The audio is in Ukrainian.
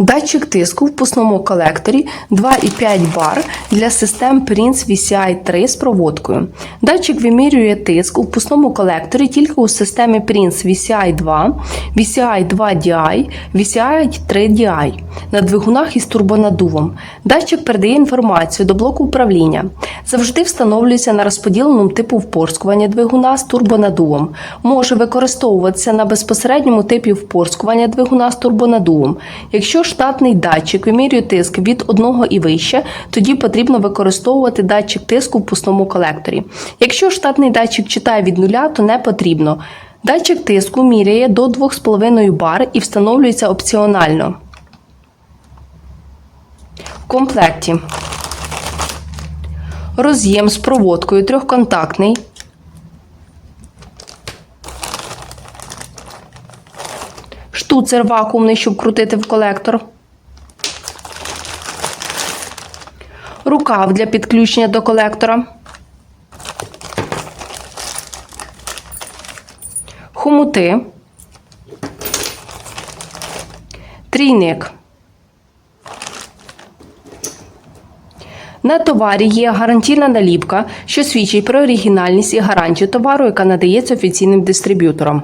Датчик тиску в пусному колекторі 2,5 бар для систем Prince VCI 3 з проводкою. Датчик вимірює тиск у впускному колекторі тільки у системі Prince VCI 2, VCI 2 DI, VCI 3 DI на двигунах із турбонадувом. Датчик передає інформацію до блоку управління. Завжди встановлюється на розподіленому типу впорскування двигуна з турбонадувом. Може використовуватися на безпосередньому типі впорскування двигуна з турбонадувом. Якщо штатний датчик вимірює тиск від 1 і вище, тоді потрібно використовувати датчик тиску в пусному колекторі. Якщо штатний датчик читає від нуля, то не потрібно. Датчик тиску міряє до 2,5 бар і встановлюється опціонально. В комплекті роз'єм з проводкою трьохконтактний. Штуцер вакуумний, щоб крутити в колектор. Рукав для підключення до колектора. Хомути. Трійник. На товарі є гарантійна наліпка, що свідчить про оригінальність і гарантію товару, яка надається офіційним дистриб'ютором.